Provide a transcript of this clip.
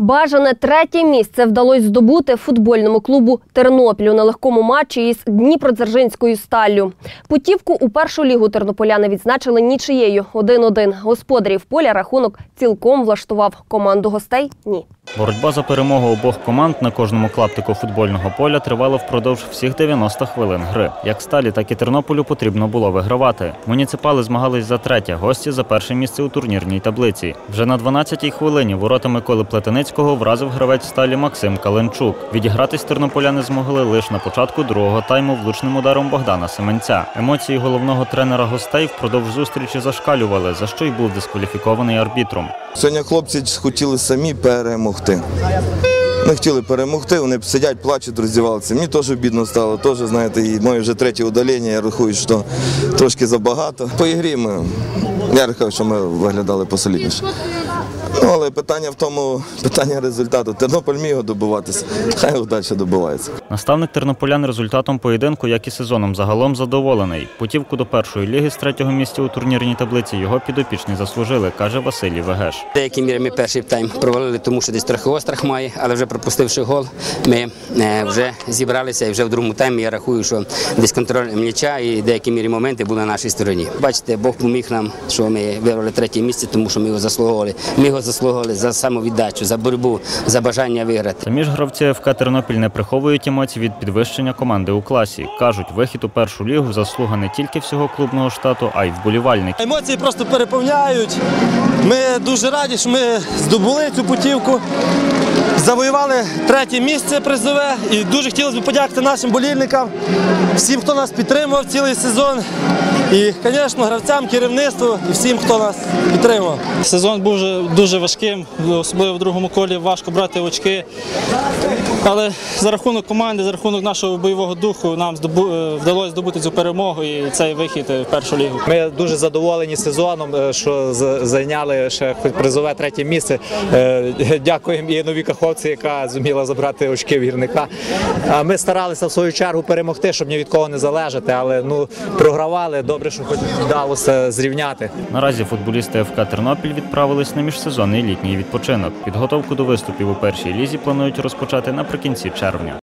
Бажане третє місце вдалося здобути футбольному клубу Тернопілю на легкому матчі із Дніпродзержинською сталлю. Путівку у першу лігу тернополяни відзначили нічиєю 1-1. Господарів поля рахунок цілком влаштував команду гостей. Ні. Боротьба за перемогу обох команд на кожному клаптику футбольного поля тривала впродовж всіх 90 хвилин гри. Як сталі, так і Тернополю потрібно було вигравати. Муніципали змагались за третє, гості за перше місце у турнірній таблиці. Вже на 12-й хвилині ворота Миколи Плетеницького вразив гравець сталі Максим Каленчук. Відігратись тернополяни змогли лише на початку другого тайму влучним ударом Богдана Семенця. Емоції головного тренера гостей впродовж зустрічі зашкалювали, за що й був дискваліфікований арбітром. Сьогодні хлопці хотіли самі перемогти. Не хотіли перемогти, вони сидять, плачуть, роздівалися. Мені теж бідно стало, теж, знаєте, і моє вже третє удалення, я рахую, що трошки забагато. По ігрі ми, я рахую, що ми виглядали посолідніше. Ну, але питання в тому, питання результату. Тернопіль міг його добиватися, хай його далі добивається. Наставник тернополян результатом поєдинку, як і сезоном загалом задоволений. Путівку до першої ліги з третього місця у турнірній таблиці його підопічні заслужили, каже Василій Вегеш. Деякі міри ми перший тайм провалили, тому що десь трохи острах має, але вже пропустивши гол, ми е, вже зібралися і вже в другому таймі я рахую, що десь контроль м'яча і деякі мірі моменти були на нашій стороні. Бачите, Бог поміг нам, що ми вирвали третє місце, тому що ми його заслуговували. Ми його заслуговували за самовіддачу, за боротьбу, за бажання виграти. Самі ж гравці ФК Тернопіль не приховують емоцій від підвищення команди у класі. кажуть, вихід у першу лігу заслуга не тільки всього клубного штату, а й вболівальників. Емоції просто переповняють. Ми дуже раді, що ми здобули цю путівку, завоювали третє місце призове. І дуже хотілося б подякувати нашим болільникам, всім, хто нас підтримував цілий сезон. І, звісно, гравцям, керівництву і всім, хто нас підтримував. Сезон був дуже важким, особливо в другому колі важко брати очки. Але за рахунок команди, за рахунок нашого бойового духу нам е, вдалося здобути цю перемогу і цей вихід е, в першу лігу. Ми дуже задоволені сезоном, е, що зайняли ще хоч призове третє місце. Дякуємо і новій каховці, яка зуміла забрати очки в гірника. Ми старалися в свою чергу перемогти, щоб ні від кого не залежати, але ну програвали. Добре, що хоч вдалося зрівняти. Наразі футболісти ФК Тернопіль відправились на міжсезонний літній відпочинок. Підготовку до виступів у першій лізі планують розпочати наприкінці червня.